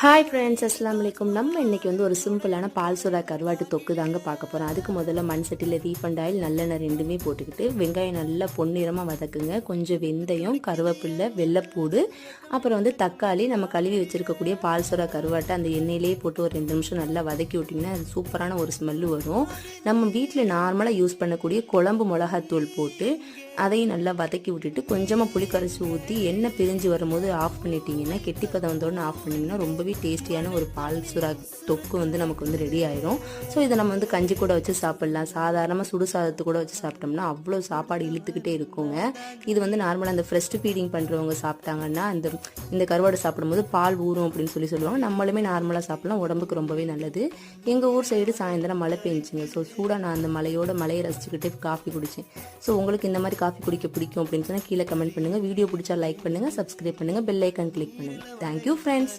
Hi friends அஸ்லாம் வலைக்கும் நம்ம இன்றைக்கி வந்து ஒரு சிம்பிளான பால் சோடா கருவாட்டு தொக்கு தாங்க பார்க்க போகிறோம் அதுக்கு முதல்ல மண் சட்டியில் ரீஃபண்ட் ஆயில் நல்லெண்ணெய் ரெண்டுமே போட்டுக்கிட்டு வெங்காயம் நல்லா பொன்னிறமாக வதக்குங்க. கொஞ்சம் வெந்தயம் கருவேப்பில்லை வெள்ளைப்பூடு அப்புறம் வந்து தக்காளி. நம்ம கழுவி வச்சுருக்கக்கூடிய பால் சோடா கருவாட்டை அந்த எண்ணெயிலேயே போட்டு ஒரு ரெண்டு நிமிஷம் நல்லா வதக்கி விட்டிங்கன்னா அது சூப்பரான ஒரு ஸ்மெல்லு வரும். நம்ம வீட்டில் நார்மலாக யூஸ் பண்ணக்கூடிய குழம்பு மிளகாத்தூள் போட்டு அதையும் நல்லா வதக்கி விட்டுட்டு கொஞ்சமாக புளி கரைச்சி ஊற்றி எண்ணெய் பிரிஞ்சு வரும்போது ஆஃப் பண்ணிட்டீங்கன்னா கெட்டிப்பதம் வந்தோடனே ஆஃப் பண்ணிங்கன்னா ரொம்பவே டேஸ்டியான ஒரு பால் சுறா தொக்கு வந்து நமக்கு வந்து ரெடி ஆயிரும். ஸோ இதை நம்ம வந்து கஞ்சி கூட வச்சு சாப்பிட்லாம். சாதாரணமாக சுடு சாதத்து கூட வச்சு சாப்பிட்டோம்னா அவ்வளோ சாப்பாடு இழுத்துக்கிட்டே இருக்குங்க. இது வந்து நார்மலாக அந்த ஃப்ரெஸ்ட் ஃபீடிங் பண்ணுறவங்க சாப்பிட்டாங்கன்னா இந்த இந்த கருவாடு சாப்பிடும்போது பால் ஊறும் அப்படின்னு சொல்லி சொல்லுவாங்க. நம்மளுமே நார்மலாக சாப்பிட்லாம். உடம்புக்கு ரொம்பவே நல்லது. எங்கள் ஊர் சைடு சாயந்தரம் மழை பெஞ்சுங்க. ஸோ சூடாக நான் அந்த மலையோட மலையை ரசிச்சுக்கிட்டு காஃபி குடித்தேன் ஸோ உங்களுக்கு இந்த மாதிரி காஃபி குடிக்க பிடிக்கும் அப்படின்னு சொன்னால் கீழே கமெண்ட் பண்ணுங்கள் வீடியோ பிடிச்சா லைக் பண்ணுங்கள் சப்ஸ்கிரைப் பண்ணுங்கள் பெல் ஐக்கன் கிளிக் பண்ணுங்கள் தேங்க்யூ ஃப்ரெண்ட்ஸ்